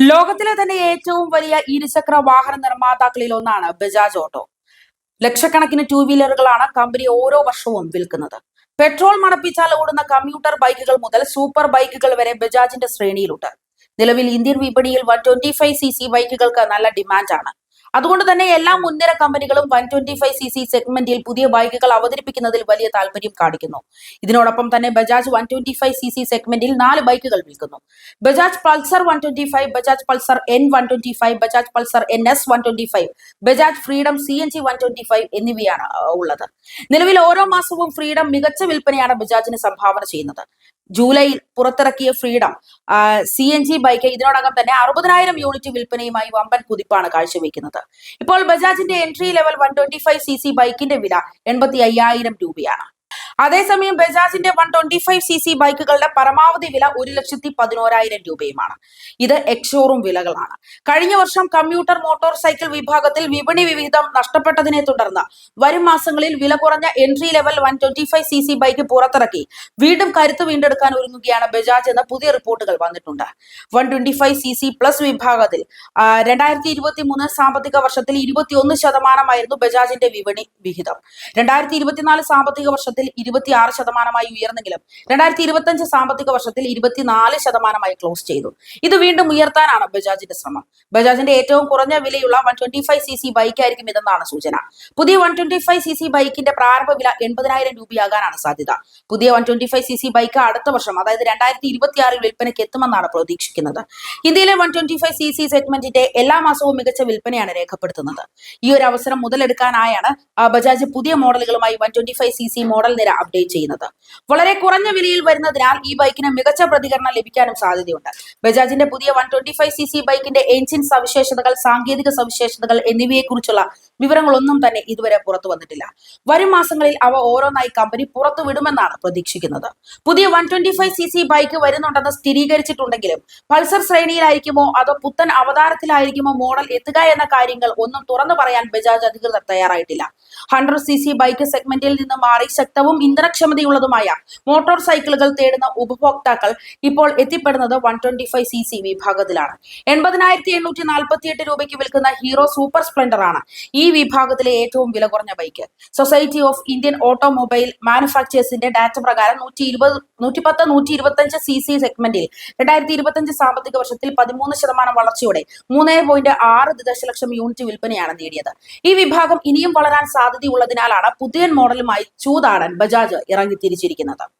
ലോകത്തിലെ തന്നെ ഏറ്റവും വലിയ ഇരുചക്ര വാഹന നിർമ്മാതാക്കളിൽ ഒന്നാണ് ബജാജ് ഓട്ടോ. ലക്ഷക്കണക്കിന് ടൂ വീലറുകളാണ് കമ്പനി ഓരോ വർഷവും വിൽക്കുന്നത്. പെട്രോൾ മണപ്പിച്ചാൽ ഓടുന്ന കമ്പ്യൂട്ടർ ബൈക്കുകൾ മുതൽ സൂപ്പർ ബൈക്കുകൾ വരെ ബജാജിന്റെ ശ്രേണിയിലുണ്ട്. നിലവിൽ ഇന്ത്യൻ വിപണിയിൽ one twenty five C C ബൈക്കുകൾക്ക് നല്ല ഡിമാൻഡാണ് അതുകൊണ്ട് തന്നെ എല്ലാ മുൻനിര കമ്പനികളും one twenty five C C സെഗ്മെന്റിൽ പുതിയ ബൈക്കുകൾ അവതരിപ്പിക്കുന്നതിൽ വലിയ താല്പര്യം കാണിക്കുന്നു. ഇതിനോടൊപ്പം തന്നെ Bajaj one twenty five C C സെഗ്മെന്റിൽ നാല് ബൈക്കുകൾ വിൽക്കുന്നു. Bajaj Pulsar one twenty five Bajaj Pulsar N one twenty five Bajaj Pulsar N S one twenty five Bajaj Freedom C N G one twenty five എന്നിവയാണ് ഉള്ളത്. നിലവിൽ ഓരോ മാസവും freedom മികച്ച വിൽപ്പനയാണ് ബജാജിന് സംഭാവന ചെയ്യുന്നത്. ജൂലൈയിൽ പുറത്തിറക്കിയ Freedom. C N G bike ഇതിനോടകം തന്നെ അറുപതിനായിരം യൂണിറ്റ് വിൽപ്പനയുമായി വമ്പൻ കുതിപ്പാണ് കാഴ്ചവെക്കുന്നത്. ഇപ്പോൾ ബജാജിന്റെ entry level one twenty five C C ബൈക്കിന്റെ വില എൺപത്തി അയ്യായിരം രൂപയാണ്. അതേസമയം ബജാജിന്റെ one twenty five C C ബൈക്കുകളുടെ പരമാവധി വില ഒരു ലക്ഷത്തി പതിനോരായിരം രൂപയുമാണ്. ഇത് എക്സോറും വിലകളാണ്. കഴിഞ്ഞ വർഷം കമ്പ്യൂട്ടർ മോട്ടോർ സൈക്കിൾ വിഭാഗത്തിൽ വിപണി വിവിധം നഷ്ടപ്പെട്ടതിനെ തുടർന്ന് വരും മാസങ്ങളിൽ വില കുറഞ്ഞ entry level one twenty five C C bike പുറത്തിറക്കി. വീണ്ടും കരുത്ത് വീണ്ടെടുക്കാൻ ഒരുങ്ങുകയാണ് ബജാജ് എന്ന പുതിയ റിപ്പോർട്ടുകൾ വന്നിട്ടുണ്ട്. One twenty five C C plus വിഭാഗത്തിൽ രണ്ടായിരത്തി ഇരുപത്തി മൂന്ന് സാമ്പത്തിക വർഷത്തിൽ ഇരുപത്തിയൊന്ന് ശതമാനമായിരുന്നു ബജാജിന്റെ വിപണി വിഹിതം. രണ്ടായിരത്തി ഇരുപത്തിനാല് സാമ്പത്തിക വർഷത്തിൽ ഇരുപത്തിയാറ് ശതമാനമായി ഉയർന്നെങ്കിലും രണ്ടായിരത്തി ഇരുപത്തിയഞ്ച് സാമ്പത്തിക വർഷത്തിൽ ഇരുപത്തിനാല് ശതമാനമായി ക്ലോസ് ചെയ്തു. ഇത് വീണ്ടും ഉയർത്താനാണ് ബജാജിന്റെ ശ്രമം. ബജാജിന്റെ ഏറ്റവും കുറഞ്ഞ വിലയുള്ള one twenty five C C ബൈക്കായിരിക്കും ഇതെന്നാണ് സൂചന. പുതിയ one twenty five C C ബൈക്കിന്റെ പ്രാരംഭ വില എൺപതിനായിരം രൂപയാകാനാണ് സാധ്യത. പുതിയ one twenty five C C bike അടുത്ത വർഷം അതായത് രണ്ടായിരത്തി ഇരുപത്തി ആറിൽ വിൽപ്പനയ്ക്ക് എത്തുമെന്നാണ് പ്രതീക്ഷിക്കുന്നത്. ഇന്ത്യയിലെ one twenty five C C സെഗ്മെന്റിന്റെ എല്ലാ മാസവും മികച്ച വിൽപ്പനയാണ് രേഖപ്പെടുത്തുന്നത്. ഈ ഒരു അവസരം മുതലെടുക്കാനായാണ് ബജാജ് പുതിയ മോഡലുകളുമായി one twenty five C C model നിര അപ്ഡേറ്റ് ചെയ്യുന്നത്. വളരെ കുറഞ്ഞ വിലയിൽ വരുന്നതിനാൽ ഈ ബൈക്കിന് മികച്ച പ്രതികരണം ലഭിക്കാനും സാധ്യതയുണ്ട്. ബജാജിന്റെ പുതിയ one twenty five C C ബൈക്കിന്റെ എഞ്ചിൻ സവിശേഷതകൾ സാങ്കേതിക സവിശേഷതകൾ എന്നിവയെക്കുറിച്ചുള്ള വിവരങ്ങളൊന്നും തന്നെ ഇതുവരെ പുറത്തു വന്നിട്ടില്ല. വരും മാസങ്ങളിൽ അവ ഓരോന്നായി കമ്പനി പുറത്തു വിടുമെന്നാണ് പ്രതീക്ഷിക്കുന്നത്. പുതിയ one twenty five C C bike വരുന്നുണ്ടെന്ന് സ്ഥിരീകരിച്ചിട്ടുണ്ടെങ്കിലും പൾസർ ശ്രേണിയിലായിരിക്കുമോ അതോ പുത്തൻ അവതാരത്തിലായിരിക്കുമോ മോഡൽ എത്തുക എന്ന കാര്യങ്ങൾ ഒന്നും തുറന്നു പറയാൻ ബജാജ് അധികൃതർ തയ്യാറായിട്ടില്ല. ഹൺഡ്രഡ് സി സി ബൈക്ക് സെഗ്മെന്റിൽ നിന്ന് മാറി ശക്തവും ഇന്ധനക്ഷമതയുള്ളതുമായ മോട്ടോർ സൈക്കിളുകൾ തേടുന്ന ഉപഭോക്താക്കൾ ഇപ്പോൾ എത്തിപ്പെടുന്നത് one twenty five C C വിഭാഗത്തിലാണ്. എൺപതിനായിരത്തി എണ്ണൂറ്റി നാൽപ്പത്തി എട്ട് രൂപയ്ക്ക് വിൽക്കുന്ന ഹീറോ സൂപ്പർ സ്പ്ലെൻഡർ ആണ് ഈ വിഭാഗത്തിലെ ഏറ്റവും വില കുറഞ്ഞ bike. Society of Indian automobile മാനുഫാക്ചേഴ്സിന്റെ ഡാറ്റ പ്രകാരം നൂറ്റി ഇരുപത് നൂറ്റി പത്ത് നൂറ്റി ഇരുപത്തഞ്ച് സി സി സെഗ്മെന്റിൽ രണ്ടായിരത്തി ഇരുപത്തഞ്ച് സാമ്പത്തിക വർഷത്തിൽ പതിമൂന്ന് ശതമാനം വളർച്ചയോടെ മൂന്ന് പോയിന്റ് ആറ് ദശലക്ഷം യൂണിറ്റ് വിൽപ്പനയാണ് നേടിയത്. ഈ വിഭാഗം ഇനിയും വളരാൻ സാധ്യതയുള്ളതിനാലാണ് പുതിയ മോഡലുമായി ചൂതാടാൻ ബജാജ് ഇറങ്ങി തിരിച്ചിരിക്കുന്നത്